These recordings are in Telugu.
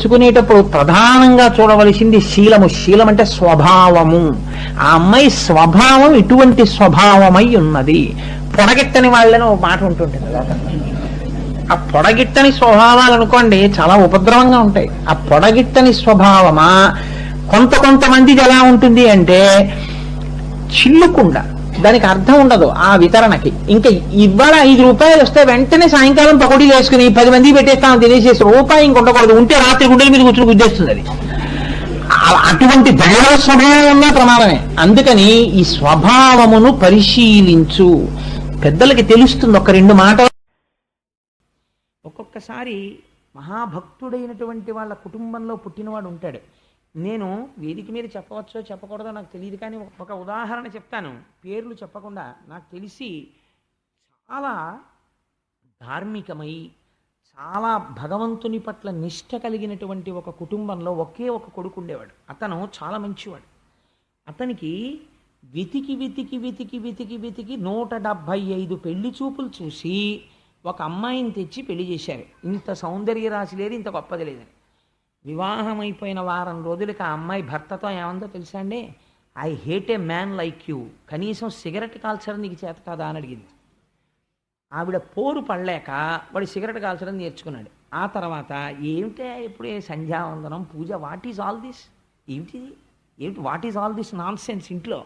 తెచ్చుకునేటప్పుడు ప్రధానంగా చూడవలసింది శీలము. శీలం అంటే స్వభావము. ఆ అమ్మాయి స్వభావం ఇటువంటి స్వభావమై ఉన్నది. పొడగెట్టని వాళ్ళని ఒక మాట ఉంటుంటుంది. ఆ పొడగిట్టని స్వభావాలు అనుకోండి చాలా ఉపద్రవంగా ఉంటాయి. ఆ పొడగిట్టని స్వభావమా కొంత కొంతమందిది ఎలా ఉంటుంది అంటే చిల్లుకుండా. దానికి అర్థం ఉండదు ఆ వితరణకి. ఇంకా ఇవాళ ఐదు రూపాయలు వస్తే వెంటనే సాయంకాలం పకోడీలు వేసుకుని పది మంది పెట్టేస్తాం తినేసేసి రూపాయి ఇంక ఉండకూడదు. ఉంటే రాత్రి గుడ్డల మీద కూర్చుని గుద్దేస్తుంది అది. అటువంటి దైవ స్వభావం ప్రమాదమే. అందుకని ఈ స్వభావమును పరిశీలించు. పెద్దలకి తెలుస్తుంది ఒక రెండు మాటలు. ఒక్కొక్కసారి మహాభక్తుడైనటువంటి వాళ్ళ కుటుంబంలో పుట్టినవాడు ఉంటాడు. నేను వేదిక మీద చెప్పవచ్చో చెప్పకూడదో నాకు తెలియదు కానీ ఒక ఉదాహరణ చెప్తాను. పేర్లు చెప్పకుండా నాకు తెలిసి చాలా ధార్మికమై చాలా భగవంతుని పట్ల నిష్ట కలిగినటువంటి ఒక కుటుంబంలో ఒకే ఒక కొడుకు ఉండేవాడు. అతను చాలా మంచివాడు. అతనికి వెతికి వెతికి వెతికి వెతికి వెతికి నూట డెబ్భై ఐదు పెళ్ళి చూపులు చూసి ఒక అమ్మాయిని తెచ్చి పెళ్ళి చేశారు. ఇంత సౌందర్య రాశి లేదు ఇంత గొప్పది లేదని. వివాహం అయిపోయిన వారం రోజులకి ఆ అమ్మాయి భర్తతో ఏమందో తెలుసా అండి? I hate a man like you. కనీసం సిగరెట్ కాల్చడం నీకు చేత కాదా? అని అడిగింది. ఆవిడ పోరు పడలేక వాడు సిగరెట్ కాల్చడం నేర్చుకున్నాడు. ఆ తర్వాత ఏమిటే ఇప్పుడే సంధ్యావందనం పూజ వాట్ ఈజ్ ఆల్ దిస్? ఏమిటిది ఏమిటి what is all this nonsense ఇంట్లో?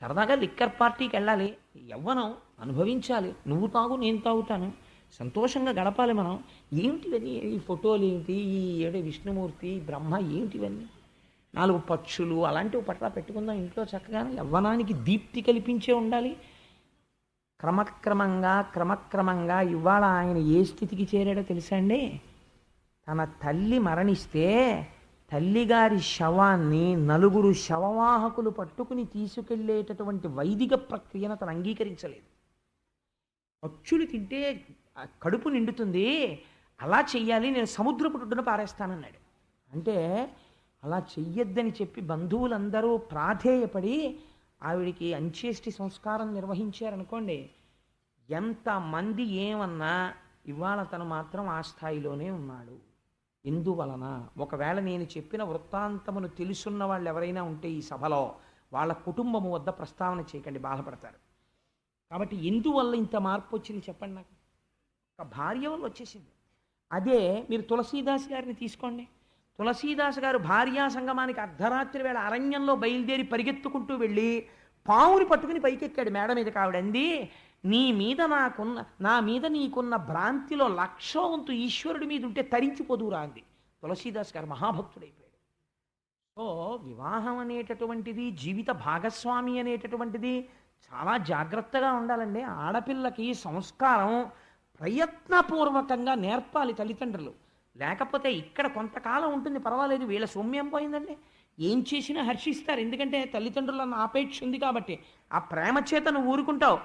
సరదాగా లిక్కర్ పార్టీకి వెళ్ళాలి. యవ్వనం అనుభవించాలి. నువ్వు తాగు నేను తాగుతాను. సంతోషంగా గడపాలి మనం. ఏమిటివన్నీ ఈ ఫోటోలు ఏమిటి ఈ ఏడే విష్ణుమూర్తి బ్రహ్మ ఏమిటివన్నీ నాలుగు పక్షులు అలాంటివి పట్ల పెట్టుకుందాం ఇంట్లో చక్కగా యవ్వనానికి దీప్తి కల్పించే ఉండాలి. క్రమక్రమంగా క్రమక్రమంగా ఇవాళ ఆయన ఏ స్థితికి చేరాడో తెలుసా అండి? తన తల్లి మరణిస్తే తల్లిగారి శవాన్ని నలుగురు శవవాహకులు పట్టుకుని తీసుకెళ్ళేటటువంటి వైదిక ప్రక్రియను తను అంగీకరించలేదు. పక్షులు తింటే కడుపు నిండుతుంది. అలా చెయ్యాలి నేను సముద్రపు ఒడ్డున పారేస్తానన్నాడు. అంటే అలా చెయ్యొద్దని చెప్పి బంధువులందరూ ప్రాధేయపడి ఆవిడికి అంచేష్టి సంస్కారం నిర్వహించారనుకోండి ఎంతమంది ఏమన్నా ఇవాళ తను మాత్రం ఆ స్థాయిలోనే ఉన్నాడు. ఎందువలన? ఒకవేళ నేను చెప్పిన వృత్తాంతమును తెలుసున్న వాళ్ళు ఎవరైనా ఉంటే ఈ సభలో వాళ్ళ కుటుంబము వద్ద ప్రస్తావన చేయకండి బాధపడతారు. కాబట్టి ఎందువల్ల ఇంత మార్పు వచ్చింది చెప్పండి నాకు? ఒక భార్య వల్ల వచ్చేసింది. అదే మీరు తులసీదాస్ గారిని తీసుకోండి. తులసీదాస్ గారు భార్యా సంగమానికి అర్ధరాత్రి వేళ అరణ్యంలో బయలుదేరి పరిగెత్తుకుంటూ వెళ్ళి పావుని పట్టుకుని పైకెక్కాడు మేడ మీద కావిడంది నీ మీద నాకున్న నా మీద నీకున్న భ్రాంతిలో లక్షో వంతు ఈశ్వరుడి మీద ఉంటే తరించిపోదురా అంది. తులసీదాస్ గారు మహాభక్తుడైపోయాడు. సో వివాహం అనేటటువంటిది జీవిత భాగస్వామి అనేటటువంటిది చాలా జాగ్రత్తగా ఉండాలండి. ఆడపిల్లకి సంస్కారం ప్రయత్నపూర్వకంగా నేర్పాలి తల్లిదండ్రులు. లేకపోతే ఇక్కడ కొంతకాలం ఉంటుంది పర్వాలేదు వీళ్ళ సౌమ్యం పోయిందండి. ఏం చేసినా హర్షిస్తారు ఎందుకంటే తల్లిదండ్రుల ఆపేక్ష ఉంది కాబట్టి. ఆ ప్రేమ చేత నువ్వు ఊరుకుంటావు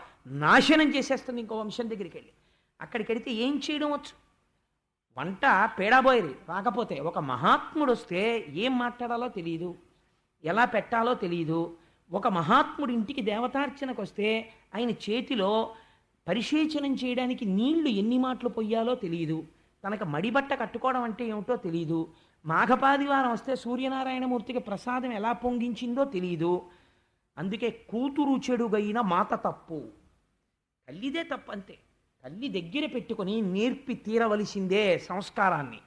నాశనం చేసేస్తుంది ఇంకో వంశం దగ్గరికి వెళ్ళి అక్కడికి వెళితే ఏం చేయడం వచ్చు? వంట పేడాబోయేది రాకపోతే ఒక మహాత్ముడు వస్తే ఏం మాట్లాడాలో తెలియదు ఎలా పెట్టాలో తెలియదు ఒక మహాత్ముడు ఇంటికి దేవతార్చనకు వస్తే ఆయన చేతిలో పరిశేచనం చేయడానికి నీళ్ళు ఎన్ని మాటలు పొయ్యాలో తెలియదు తనకు మడిబట్ట కట్టుకోవడం అంటే ఏమిటో తెలియదు మాఘపాదివారం వస్తే సూర్యనారాయణమూర్తికి ప్రసాదం ఎలా పొంగించిందో తెలియదు అందుకే కూతురు చెడుగైన మాత తప్పు. తల్లిదే తప్పు అంతే తల్లి దగ్గర పెట్టుకొని నేర్పి తీరవలసిందే సంస్కారాన్ని.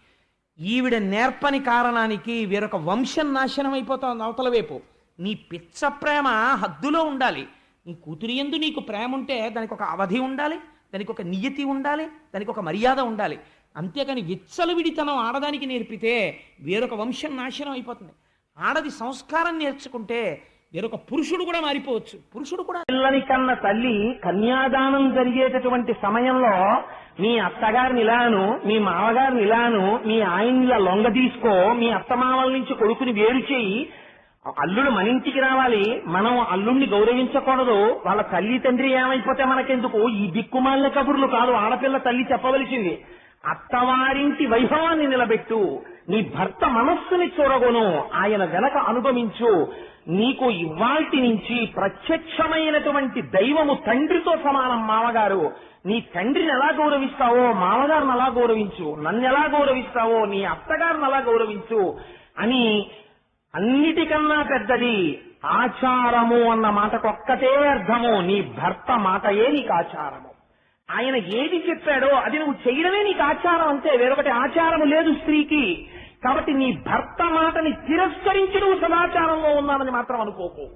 ఈవిడ నేర్పని కారణానికి వేరొక వంశం నాశనం అయిపోతుంది అవతల వైపు. నీ పిచ్చ ప్రేమ హద్దులో ఉండాలి. నీ కూతురి ఎందు నీకు ప్రేమ ఉంటే దానికి ఒక అవధి ఉండాలి దానికి ఒక నియతి ఉండాలి దానికి ఒక మర్యాద ఉండాలి. అంతేకాని విచ్చలవిడితనం ఆడదానికి నేర్పితే వేరొక వంశం నాశనం అయిపోతుంది. ఆడది సంస్కారం నేర్చుకుంటే వేరొక పురుషుడు కూడా మారిపోవచ్చు. పురుషుడు కూడా పిల్లని కన్న తల్లి కన్యాదానం జరిగేటటువంటి సమయంలో మీ అత్తగారిని ఇలాను మీ మామగారిని ఇలాను మీ ఆయన్ని లొంగ తీసుకో మీ అత్తమామల నుంచి కొడుకుని వేరు చేయి అల్లుడు మన ఇంటికి రావాలి. మనం అల్లుడిని గౌరవించకూడదు. వాళ్ళ తల్లి తండ్రి ఏమైపోతే మనకెందుకు? ఈ దిక్కుమాలిన కబుర్లు కాదు. ఆడపిల్ల తల్లి చెప్పవలసింది. అత్తవారింటి వైభవాన్ని నిలబెట్టు. నీ భర్త మనస్సుని చూడగోను ఆయన వెనక అనుభవించు నీకు ఇవాల్టి నుంచి ప్రత్యక్షమైనటువంటి దైవము తండ్రితో సమానం మామగారు. నీ తండ్రిని ఎలా గౌరవిస్తావో మామగారిని ఎలా గౌరవించు. నన్ను ఎలా గౌరవిస్తావో నీ అత్తగారిని ఎలా గౌరవించు అని అన్నిటికన్నా పెద్దది ఆచారము అన్న మాటకు ఒక్కటే అర్థము. నీ భర్త మాటయే నీకు ఆచారము. ఆయన ఏది చెప్పాడో అది నువ్వు చేయడమే నీకు ఆచారం అంతే. వేరొకటి ఆచారము లేదు స్త్రీకి. కాబట్టి నీ భర్త మాటని తిరస్కరించి నువ్వు సదాచారంలో ఉన్నానని మాత్రం అనుకోకు.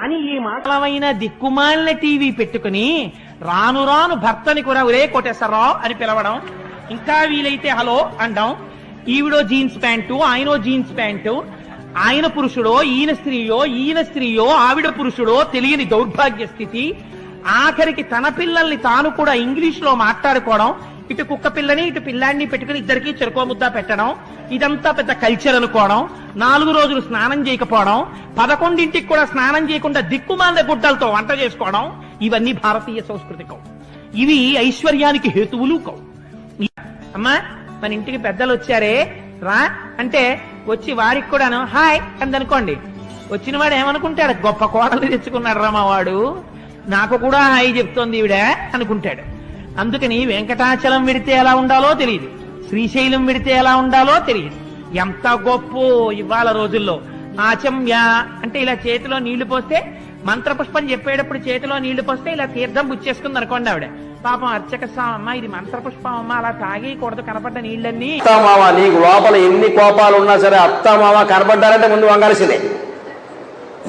అని ఈ మాటలమైన దిక్కుమాలిన టీవీ పెట్టుకుని రాను రాను భర్తని కూడా ఒరే కోటేశ్వరరావు అని పిలవడం. ఇంకా వీలైతే హలో అండం. ఈవిడో జీన్స్ ప్యాంటు ఆయనో జీన్స్ ప్యాంటు ఆయన పురుషుడో ఈయన స్త్రీయో ఈయన స్త్రీయో ఆవిడ పురుషుడో తెలియని దౌర్భాగ్య స్థితి. ఆఖరికి తన పిల్లల్ని తాను కూడా ఇంగ్లీష్లో మాట్లాడుకోవడం ఇటు కుక్క పిల్లని ఇటు పిల్లాన్ని పెట్టుకుని ఇద్దరికి చెరుకో ముద్ద పెట్టడం ఇదంతా పెద్ద కల్చర్ అనుకోవడం నాలుగు రోజులు స్నానం చేయకపోవడం పదకొండింటికి కూడా స్నానం చేయకుండా దిక్కుమాల గుడ్డలతో వంట చేసుకోవడం ఇవన్నీ భారతీయ సంస్కృతికం ఇవి ఐశ్వర్యానికి హేతువులు కవు అమ్మా మన ఇంటికి పెద్దలు వచ్చారే రా అంటే వచ్చి వారికి కూడాను హాయ్ అందనుకోండి. వచ్చిన వాడు ఏమనుకుంటాడు? గొప్ప కోడలు తెచ్చుకున్నాడు రమ్మవాడు నాకు కూడా హాయ్ చెప్తోంది ఈవిడ అనుకుంటాడు. అందుకని వెంకటాచలం విడితే ఎలా ఉండాలో తెలియదు. శ్రీశైలం విడితే ఎలా ఉండాలో తెలియదు. ఎంత గొప్ప ఇవాళ రోజుల్లో. ఆచమ్య అంటే ఇలా చేతిలో నీళ్ళు పోస్తే మంత్రపుష్పం చెప్పేటప్పుడు చేతిలో నీళ్ళు పోస్తే ఇలా తీర్థం బుచ్చేసుకుంది అనుకోండి ఆవిడ. పాపం అర్చక స్వామి అమ్మ ఇది మంత్రపుష్పం అమ్మ అలా తాగేయకూడదు కనపడ్డ నీళ్ళన్నీ. అత్తామామ నీకు లోపల ఎన్ని కోపాలు ఉన్నా సరే అత్తామామ కనబడ్డారంటే ముందు వంగాల్సిందే.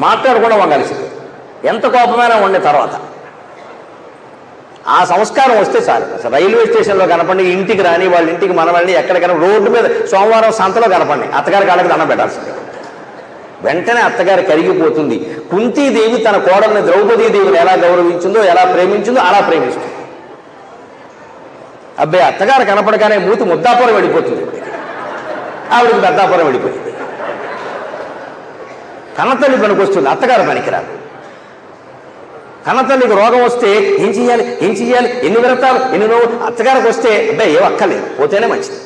మాట్లాడకుండా వంగాల్సిందే. ఎంత కోపమైనా ఉండే తర్వాత. ఆ సంస్కారం వస్తే చాలు. అసలు రైల్వే స్టేషన్లో కనపండి ఇంటికి రాని వాళ్ళ ఇంటికి మనవాళ్ళని ఎక్కడికైనా రోడ్డు మీద సోమవారం సంతలో కనపండి అత్తగారి కాళ్ళకి దండం పెట్టాల్సిందే. వెంటనే అత్తగారు కరిగిపోతుంది కుంతీదేవి తన కోడల్ని ద్రౌపదీదేవిని ఎలా గౌరవించిందో ఎలా ప్రేమించిందో అలా ప్రేమిస్తుంది. అబ్బాయి అత్తగారు కనపడగానే మూతి ముద్దాపురం వెళ్ళిపోతుంది. ఆవిడకి పెద్దాపురం వెళ్ళిపోయింది. కన్నతల్లి పనికొస్తుంది అత్తగారు పనికిరాదు. కన్నతల్లికి రోగం వస్తే ఏం చెయ్యాలి ఏం చెయ్యాలి ఎన్ని వ్రతాలు ఎన్ని నోవు అత్తగారికి వస్తే అబ్బాయి ఏం అక్కర్లేదు పోతేనే మంచిది.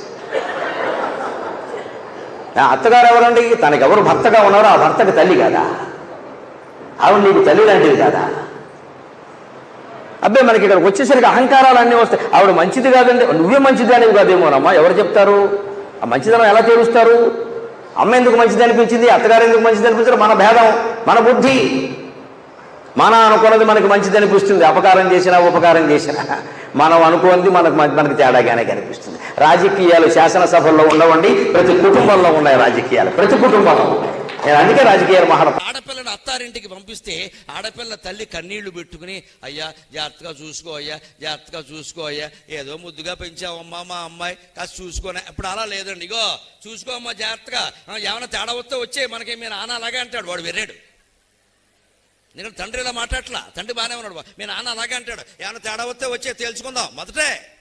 అత్తగారు ఎవరండి? తనకి ఎవరు భర్తగా ఉన్నారో ఆ భర్తకి తల్లి కదా? ఆవిడ నీకు తల్లి లాంటిది కదా? అబ్బాయి మనకి ఇక్కడ వచ్చేసరికి అహంకారాలు అన్నీ వస్తాయి. ఆవిడ మంచిది కాదండి. నువ్వే మంచిది అనేవి కాదేమోనమ్మా ఎవరు చెప్తారు? ఆ మంచిదనం ఎలా తెలుస్తారు అమ్మ ఎందుకు మంచిది అనిపించింది? అత్తగారు ఎందుకు మంచిది అనిపించారు? మన భేదం మన బుద్ధి. మన అనుకున్నది మనకి మంచిది అనిపిస్తుంది. అపకారం చేసినా ఉపకారం చేసినా. మనం అనుకోంది మనకు మనకు మనకి తేడాగానే కనిపిస్తుంది. రాజకీయాలు శాసనసభల్లో ఉండవండి ప్రతి కుటుంబంలో ఉన్నాయి రాజకీయాలు. ప్రతి కుటుంబంలో ఉన్నాయి. నేను అందుకే రాజకీయాలు మహా ఆడపిల్లని అత్తారింటికి పంపిస్తే ఆడపిల్ల తల్లి కన్నీళ్ళు పెట్టుకుని అయ్యా జాగ్రత్తగా చూసుకో అయ్యా జాగ్రత్తగా చూసుకో అయ్యా ఏదో ముద్దుగా పెంచావమ్మా మా అమ్మాయి కాస్త చూసుకోనే. ఇప్పుడు అలా లేదండి. ఇగో చూసుకో అమ్మా జాగ్రత్తగా. ఏమైనా తేడా వస్తే వచ్చే మనకి మీ నాన్న అలాగే అంటాడు వాడు వెర్రాడు నేను తండ్రి ఇలా మాట్లాడట్లా? తండ్రి బాగానే ఉన్నాడు మీ నాన్న అలాగే అంటాడు. ఏమైనా తేడా వస్తే వచ్చే తేల్చుకుందాం. మొదటే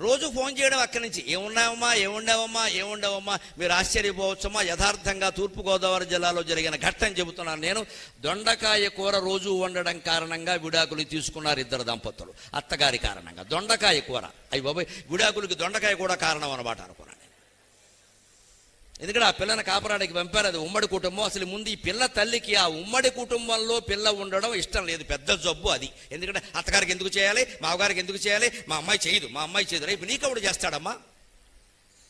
రోజు ఫోన్ చేయడం అక్కడి నుంచి. ఏమున్నావమ్మా? ఏముండవమ్మా? ఏముండవమ్మా? మీరు ఆశ్చర్యపోవచ్చమ్మా. యథార్థంగా తూర్పుగోదావరి జిల్లాలో జరిగిన ఘట్టం చెబుతున్నాను నేను. దొండకాయ కూర రోజు వండడం కారణంగా విడాకులు తీసుకున్నారు ఇద్దరు దంపతులు. అత్తగారి కారణంగా. దొండకాయ కూర. అయ్యి బాబాయ్ విడాకులకి దొండకాయ కూడా కారణం అనమాట అనుకున్నాను. ఎందుకంటే ఆ పిల్లని కాపరానికి పంపారు అది ఉమ్మడి కుటుంబం. అసలు ముందు ఈ పిల్ల తల్లికి ఆ ఉమ్మడి కుటుంబంలో పిల్ల ఉండడం ఇష్టం లేదు. పెద్ద జబ్బు అది. ఎందుకంటే అత్తగారికి ఎందుకు చేయాలి? మామగారికి ఎందుకు చేయాలి? మా అమ్మాయి చేయదు. మా అమ్మాయి చేయదు. రేపు నీకెవడు చేస్తాడమ్మా?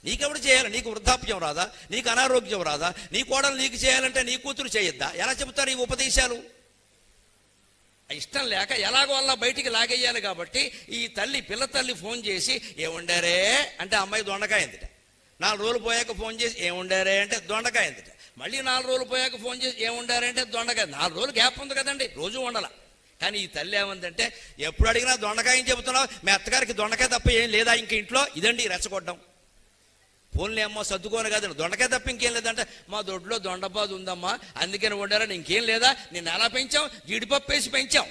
నీకెవడు చేయాలి? నీకు వృద్ధాప్యం రాదా? నీకు అనారోగ్యం రాదా? నీ కోడలు నీకు చేయాలంటే నీ కూతురు చేయొద్దా? ఎలా చెబుతారు ఈ ఉపదేశాలు? ఇష్టం లేక ఎలాగో అలా బయటికి లాగేయాలి కాబట్టి ఈ తల్లి పిల్ల తల్లి ఫోన్ చేసి ఏముండారే? అంటే అమ్మాయి దొండకాయ ఎందుట? నాలుగు రోజులు పోయాక ఫోన్ చేసి ఏముండారే అంటే దొండకాయ ఎందుట మళ్ళీ నాలుగు రోజులు పోయాక ఫోన్ చేసి ఏముండారే అంటే దొండకాయ. నాలుగు రోజులు గ్యాప్ ఉంది కదండి. రోజు వండాల. కానీ ఈ తల్లి ఏమందంటే ఎప్పుడు అడిగినా దొండకాయ చెబుతున్నావు. మీ అత్తగారికి దొండకాయ తప్ప ఏం లేదా ఇంక ఇంట్లో? ఇదండి రెచ్చగొట్టడం. ఫోన్లే అమ్మో సర్దుకోను కదండి. దొండకాయ తప్ప ఇంకేం లేదంటే మా దొడ్లో దొండపాదు ఉందమ్మా. అందుకని వండారని ఇంకేం లేదా? నేను ఎలా పెంచాం? జీడిపప్పు వేసి పెంచాం.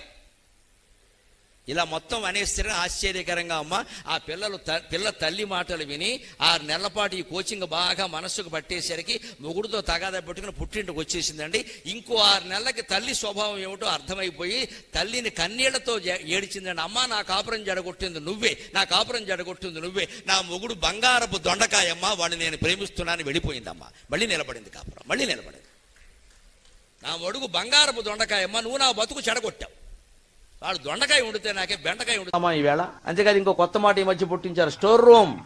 ఇలా మొత్తం అనేస్తే ఆశ్చర్యకరంగా అమ్మ ఆ పిల్లలు త- పిల్ల తల్లి మాటలు విని ఆరు నెలల పాటు ఈ కోచింగ్ బాగా మనస్సుకు పట్టేసరికి మొగుడుతో తగాదా పెట్టుకుని పుట్టింటికి వచ్చేసిందండి. ఇంకో ఆరు నెలలకి తల్లి స్వభావం ఏమిటో అర్థమైపోయి తల్లిని కన్నీళ్ళతో ఏడిచిందండి. అమ్మ నా కాపురం జడగొట్టింది నువ్వే నా కాపురం జడగొట్టింది నువ్వే నా మొగుడు బంగారపు దొండకాయమ్మ వాడిని నేను ప్రేమిస్తున్నాను వెళ్ళిపోయిందమ్మా. మళ్ళీ నిలబడింది కాపురం మళ్ళీ నిలబడింది. నా మొడుగు బంగారపు దొండకాయమ్మ నువ్వు నా బతుకు చెడగొట్టావు. వాడు దొండకాయ వండితే నాకే బెండకాయ వండుతామా ఈవేళ అంతేకాదు ఇంకో కొత్త మాట ఈ మధ్య పుట్టించారు స్టోర్ రూమ్.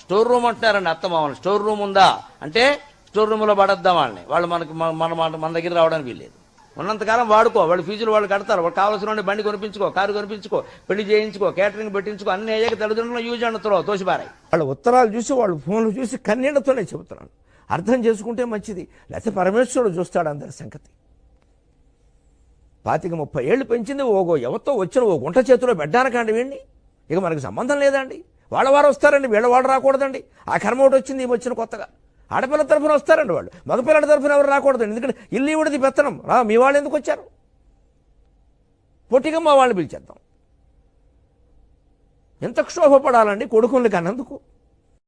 స్టోర్ రూమ్ అంటున్నారండి అత్తమామని స్టోర్ రూమ్ ఉందా? అంటే స్టోర్ రూమ్లో పడద్దాం వాళ్ళని. వాళ్ళు మనకి మన మన దగ్గర రావడానికి వీల్లేదు. ఉన్నంతకాలం వాడుకో. వాళ్ళు ఫీజులు వాళ్ళు కడతారు. వాళ్ళు కావాల్సిన వాడిని బండి కొనిపించుకో కారు కొనిపించుకో పెళ్ళి చేయించుకో కేటరింగ్ పెట్టించుకో అన్ని అయ్యాక తల్లిదండ్రులు యూజ్ అండుతారో తోసిపారాయి. వాళ్ళ ఉత్తరాలు చూసి వాళ్ళు ఫోన్లు చూసి కన్నీళ్ళతోనే చెబుతున్నాను అర్థం చేసుకుంటే మంచిది. లేకపోతే పరమేశ్వరుడు చూస్తాడు అందరి సంగతి. పాతిక ముప్పై ఏళ్ళు పెంచింది ఓగో ఎవరితో వచ్చిన ఓ గుంట చేతిలో పెట్టడానికండి వీడిని ఇక మనకి సంబంధం లేదండి. వాళ్ళ వారు వస్తారండి వీళ్ళ వాళ్ళు రాకూడదండి. ఆ కర్మ ఒకటి వచ్చింది ఈమె వచ్చిన కొత్తగా. ఆడపిల్ల తరఫున వస్తారండి వాళ్ళు. మగపిల్లల తరఫున ఎవరు రాకూడదండి. ఎందుకంటే ఇల్లు ఇవిడిది పెత్తనం. రా మీ వాళ్ళు ఎందుకు వచ్చారు? పొట్టిగా మా వాళ్ళని పిలిచేద్దాం. ఎంత క్షోభపడాలండి కొడుకుల్ని కన్నందుకు?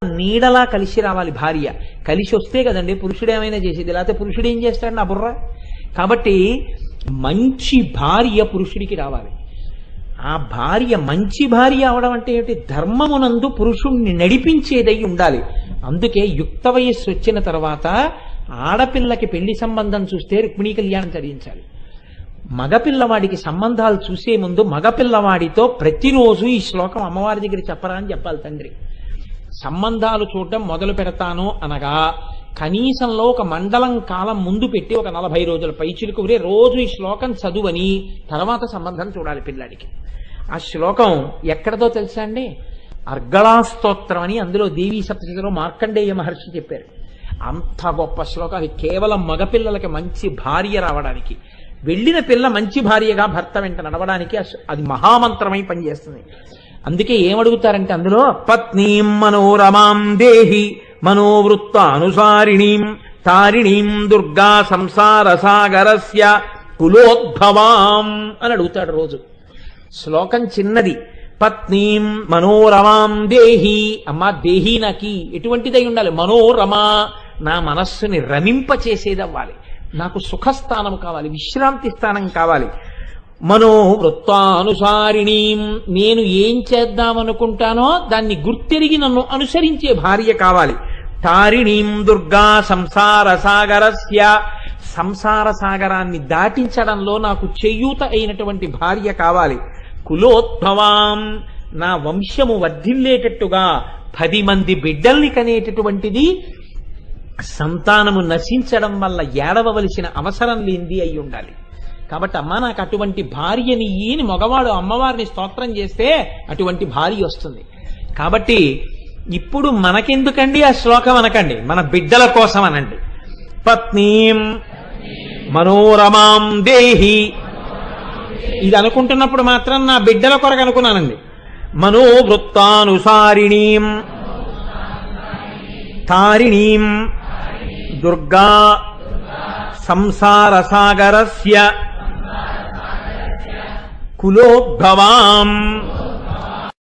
నీడలా కలిసి రావాలి భార్య. కలిసి వస్తే కదండి పురుషుడు ఏమైనా చేసేది? లేకపోతే పురుషుడు ఏం చేస్తాడు నా బుర్ర? కాబట్టి మంచి భార్య పురుషుడికి రావాలి. ఆ భార్య మంచి భార్య అవడం అంటే ఏమిటి? ధర్మమునందు పురుషుణ్ణి నడిపించేదై ఉండాలి. అందుకే యుక్త వయస్సు వచ్చిన తర్వాత ఆడపిల్లకి పెళ్ళి సంబంధం చూస్తే రుక్మిణీ కళ్యాణం చదివించాలి మగపిల్లవాడికి సంబంధాలు చూసే ముందు మగపిల్లవాడితో ప్రతిరోజు ఈ శ్లోకం అమ్మవారి దగ్గర చెప్పరా అని చెప్పాలి తండ్రి. సంబంధాలు చూడటం మొదలు పెడతాను అనగా కనీసంలో ఒక మండలం కాలం ముందు పెట్టి ఒక నలభై రోజుల పైచిలకు రే రోజు ఈ శ్లోకం చదువని తర్వాత సంబంధం చూడాలి పిల్లాడికి. ఆ శ్లోకం ఎక్కడదో తెలుసా అండి? అర్గళాస్తోత్రం అని అందులో దేవీ సప్తశతిలో మార్కండేయ మహర్షి చెప్పారు. అంత గొప్ప శ్లోకం. అది కేవలం మగపిల్లలకి మంచి భార్య రావడానికి. వెళ్ళిన పిల్ల మంచి భార్యగా భర్త వెంట నడవడానికి అది మహామంత్రమై పనిచేస్తుంది. అందుకే ఏమడుగుతారంటే అందులో పత్నీం మనోరమాం దేహి మనోవృత్త అనుసారిణీం తారిణీం దుర్గా సంసార సాగరస్య కులోద్భవాం అని అడుగుతాడు రోజు. శ్లోకం చిన్నది. పత్నీం మనోరమాం దేహి. అమ్మా దేహి నాకి ఎటువంటిదై ఉండాలి? మనోరమా. నా మనస్సుని రమింపచేసేది చేసేదవ్వాలి నాకు సుఖస్థానం కావాలి విశ్రాంతి స్థానం కావాలి. మనోవృత్తానుసారిణీం. నేను ఏం చేద్దామనుకుంటానో దాన్ని గుర్తెరిగి నన్ను అనుసరించే భార్య కావాలి. తారిణీం దుర్గా సంసార సాగరస్య సంసార సాగరాన్ని దాటించడంలో నాకు చేయూత అయినటువంటి భార్య కావాలి. కులోద్భవాం. నా వంశము వర్ధిల్లేటట్టుగా పది మంది బిడ్డల్ని కనేటటువంటిది సంతానము నశించడం వల్ల ఏడవవలసిన అవసరం లేనిది అయి ఉండాలి. కాబట్టి అమ్మ నాకు అటువంటి భార్యని ఈని మగవాడు అమ్మవారిని స్తోత్రం చేస్తే అటువంటి భార్య వస్తుంది. కాబట్టి ఇప్పుడు మనకెందుకండి ఆ శ్లోకం అనకండి? మన బిడ్డల కోసం అనండి. పత్నీం మనోరమాం దేహి. ఇది అనుకుంటున్నప్పుడు మాత్రం నా బిడ్డల కొరకు అనుకున్నానండి. మనోవృత్తానుసారిణీం. తారిణీం. దుర్గా. సంసార సాగరస్య కులోద్భవాం.